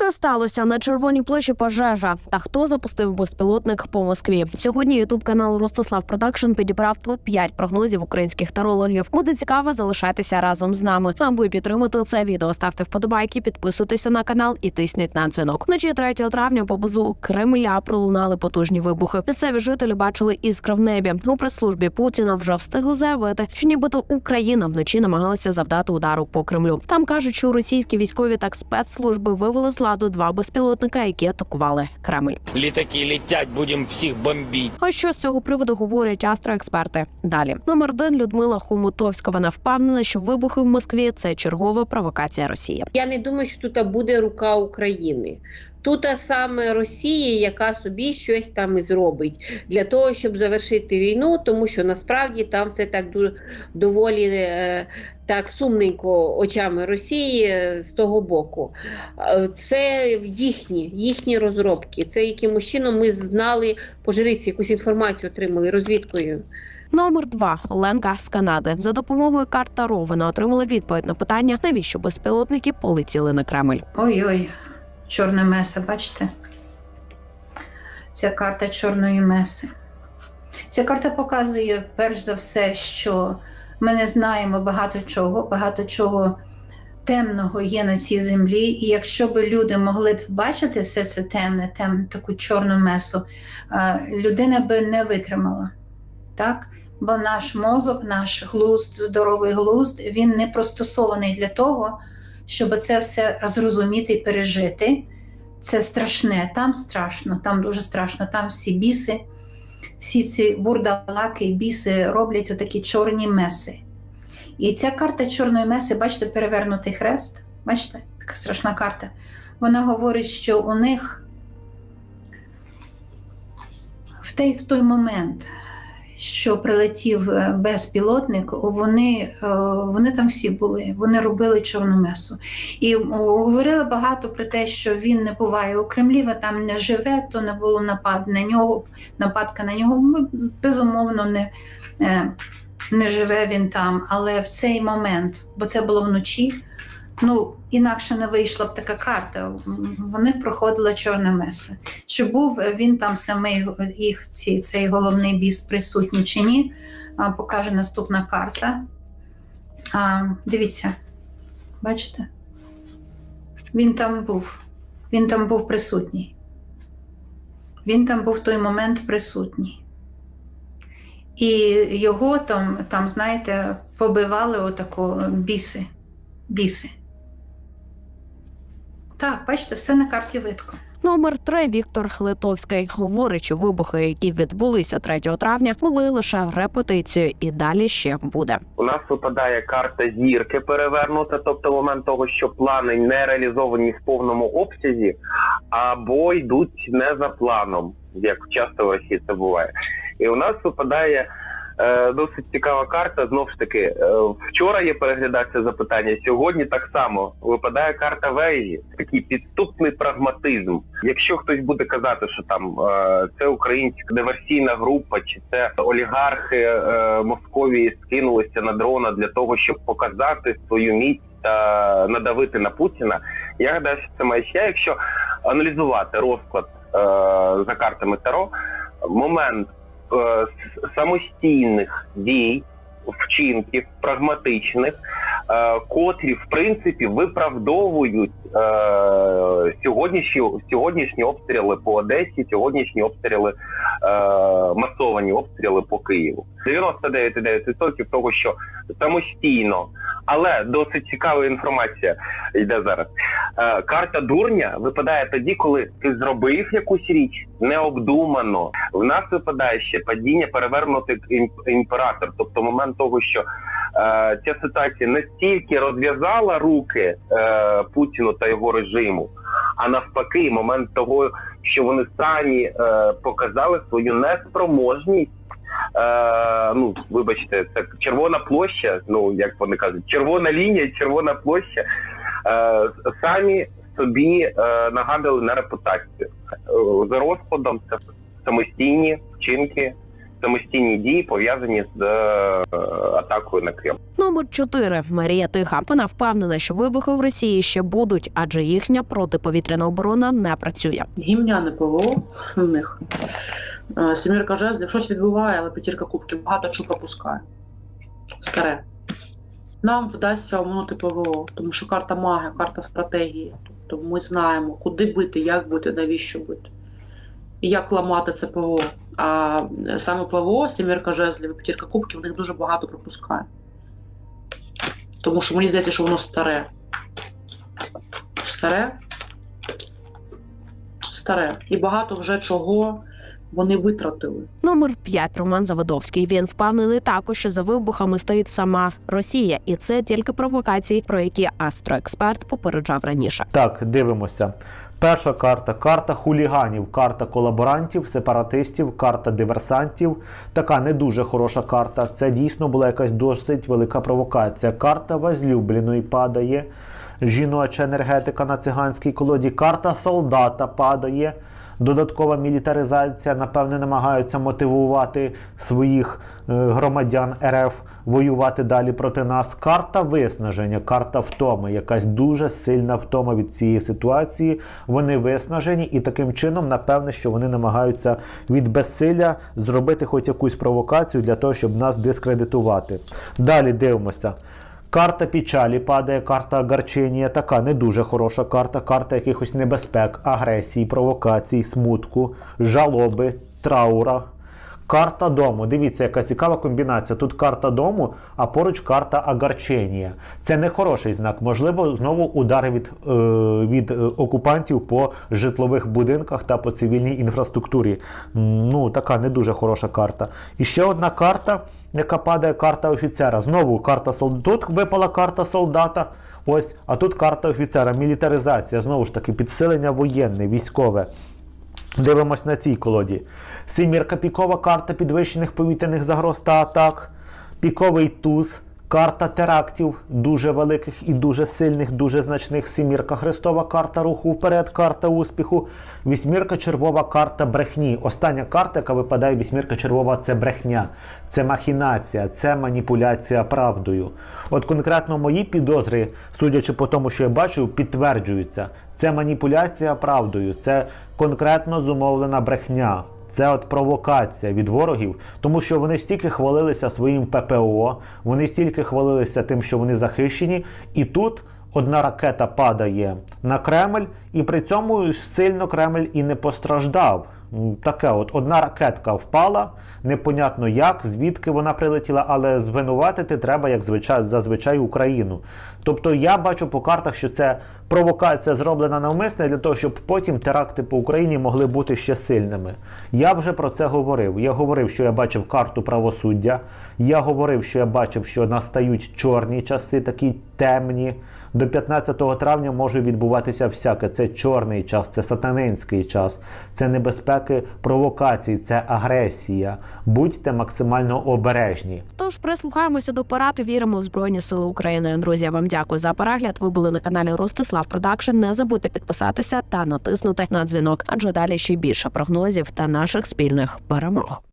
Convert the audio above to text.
це сталося на червоній площі пожежа. Та хто запустив безпілотник по Москві? Сьогодні Ютуб канал Ростислав Продакшн підібрав топ 5 прогнозів українських тарологів. Буде цікаво, залишайтеся разом з нами. Аби підтримати це відео, ставте вподобайки, підписуйтеся на канал і тисніть на дзвінок. Вночі 3 травня поблизу Кремля пролунали потужні вибухи. Місцеві жителі бачили іскри в небі. У прес-службі Путіна вже встигли заявити, що нібито Україна вночі намагалася завдати удару по Кремлю. Там кажуть, що російські військові та спецслужби вивели з ладу два безпілотника, які атакували Кремль. Літаки літять, будемо всіх бомбити. Ось що з цього приводу говорять астроексперти. Далі номер один Людмила Хомутовська. Вона впевнена, що вибухи в Москві це чергова провокація Росії. Я не думаю, що тут буде рука України. Тут саме Росія, яка собі щось там і зробить для того, щоб завершити війну, тому що насправді там все так дуже доволі е, так сумненько очами Росії е, з того боку. Е, Це їхні, їхні розробки. Це якимось чином ми знали по жриці, якусь інформацію отримали розвідкою. Номер два Ленка з Канади за допомогою карт Таро вона отримала відповідь на питання, навіщо безпілотники полетіли на Кремль. Ой-ой, чорна меса, бачите? Ця карта чорної меси. Ця карта показує, перш за все, що ми не знаємо багато чого, багато чого темного є на цій землі. І якщо б люди могли б бачити все це темне, тем, таку чорну месу, е, людина би не витримала. Так? Бо наш мозок, наш глузд, здоровий глузд, він не пристосований для того, щоб це все зрозуміти і пережити. Це страшне, там страшно, там дуже страшно, там всі біси, всі ці вурдалаки і біси роблять отакі чорні меси. І ця карта чорної меси, бачите, перевернутий хрест, бачите, така страшна карта. Вона говорить, що у них в той, в той момент, що прилетів е, безпілотник, вони, е, вони там всі були, вони робили чорну месу. І говорили багато про те, що він не буває у Кремлі, а там не живе, то не було напад на нього, нападка на нього. Ми, Безумовно, не, е, не живе він там. Але в цей момент, бо це було вночі, ну інакше не вийшла б така карта. В них проходила чорна меса. Чи був він там самий їх ці, цей головний біс присутній чи ні? Покаже наступна карта. А, дивіться, бачите? Він там був. Він там був присутній. Він там був в той момент присутній. І його там, там знаєте, побивали отако біси. Біси. Так, бачите, все на карті видко. Номер три Віктор Литовський говорить, що вибухи, які відбулися 3 травня, були лише репетицією, і далі ще буде. У нас випадає карта зірки перевернута, тобто момент того, що плани не реалізовані в повному обсязі, або йдуть не за планом, як часто в Росії це буває. І у нас випадає досить цікава карта. Знов ж таки, е, вчора я переглядав це запитання. Сьогодні так само випадає карта Вейзі, такий підступний прагматизм. Якщо хтось буде казати, що там е, це українська диверсійна група, чи це олігархи е, Московії скинулися на дрона для того, щоб показати свою міць та надавити на Путіна, я гадаю, що це маячня. Якщо аналізувати розклад е, за картами Таро, момент е, самостійних дій, вчинків, прагматичних, котрі в принципі виправдовують е, сьогоднішні сьогоднішні обстріли по Одесі, сьогоднішні обстріли, е, масовані обстріли по Києву. 99,9% того, що самостійно, але досить цікава інформація йде зараз. Е, карта дурня випадає тоді, коли ти зробив якусь річ необдумано. В нас випадає ще падіння перевернутий ім- імператор, тобто момент того, що е, ця ситуація настільки розв'язала руки е, Путіну та його режиму, а навпаки, момент того, що вони самі е, показали свою неспроможність. Е, ну, вибачте, це червона площа. Ну як вони кажуть, червона лінія, червона площа. Е, самі собі е, нагадали на репутацію. Е, за розкладом це самостійні вчинки самостійні дії пов'язані з е, атакою на Кремль. Номер 4. Марія Тиха. Вона впевнена, що вибухи в Росії ще будуть, адже їхня протиповітряна оборона не працює. гімняне ПВО в них. Е, Сімірка жезлів, щось відбуває, але п'ятірка кубків багато чого пропускає. Старе. Нам вдасться оминути ПВО, тому що карта маги, карта стратегії. Тобто ми знаємо, куди бити, як бити, навіщо бити. І як ламати це ПВО. А е, саме ПВО, сімірка жезлів і п'ятірка кубків, в них дуже багато пропускає. Тому що мені здається, що воно старе. Старе, старе. І багато вже чого вони витратили. Номер 5. Роман Заводовський. Він впевнений також, що за вибухами стоїть сама Росія, і це тільки провокації, про які астроексперт попереджав раніше. Так, дивимося. Перша карта карта хуліганів, карта колаборантів, сепаратистів, карта диверсантів. Така не дуже хороша карта. Це дійсно була якась досить велика провокація. Карта возлюбленої падає. Жіноча енергетика на циганській колоді. Карта солдата падає. Додаткова мілітаризація, напевне, намагаються мотивувати своїх е, громадян РФ воювати далі проти нас. Карта виснаження, карта втоми, якась дуже сильна втома від цієї ситуації. Вони виснажені, і таким чином, напевне, що вони намагаються від безсилля зробити хоч якусь провокацію для того, щоб нас дискредитувати. Далі дивимося. Карта печалі падає, карта Гарченія, така не дуже хороша карта, карта якихось небезпек, агресії, провокацій, смутку, жалоби, траура. Карта дому. Дивіться, яка цікава комбінація. Тут карта дому, а поруч карта Агарченія. Це не хороший знак. Можливо, знову удари від, е, від е, окупантів по житлових будинках та по цивільній інфраструктурі. Ну, така не дуже хороша карта. І ще одна карта, яка падає карта офіцера. Знову карта солдата. Тут випала карта солдата. Ось, а тут карта офіцера. Мілітаризація. Знову ж таки, підсилення воєнне, військове. Дивимось на цій колоді. Сімірка пікова карта підвищених повітряних загроз та атак. Піковий туз. Карта терактів дуже великих і дуже сильних, дуже значних. Сімірка хрестова карта руху вперед, карта успіху. Вісьмірка червова карта брехні. Остання карта, яка випадає вісьмірка червова, це брехня, це махінація, це маніпуляція правдою. От конкретно мої підозри, судячи по тому, що я бачу, підтверджуються. Це маніпуляція правдою, це конкретно зумовлена брехня. Це от провокація від ворогів, тому що вони стільки хвалилися своїм ППО, вони стільки хвалилися тим, що вони захищені, і тут одна ракета падає на Кремль, і при цьому сильно Кремль і не постраждав. Таке, от одна ракетка впала, непонятно як, звідки вона прилетіла, але звинуватити треба, як звичай, зазвичай, Україну. Тобто я бачу по картах, що це провокація зроблена навмисне для того, щоб потім теракти по Україні могли бути ще сильними. Я вже про це говорив. Я говорив, що я бачив карту правосуддя. Я говорив, що я бачив, що настають чорні часи, такі темні. До 15 травня може відбуватися всяке. Це чорний час, це сатанинський час, це небезпеки провокацій, це агресія. Будьте максимально обережні. Тож прислухаємося до порад і віримо в Збройні Сили України. Друзі, я вам дякую за перегляд. Ви були на каналі Ростислав Продакшн. Не забудьте підписатися та натиснути на дзвінок, адже далі ще більше прогнозів та наших спільних перемог.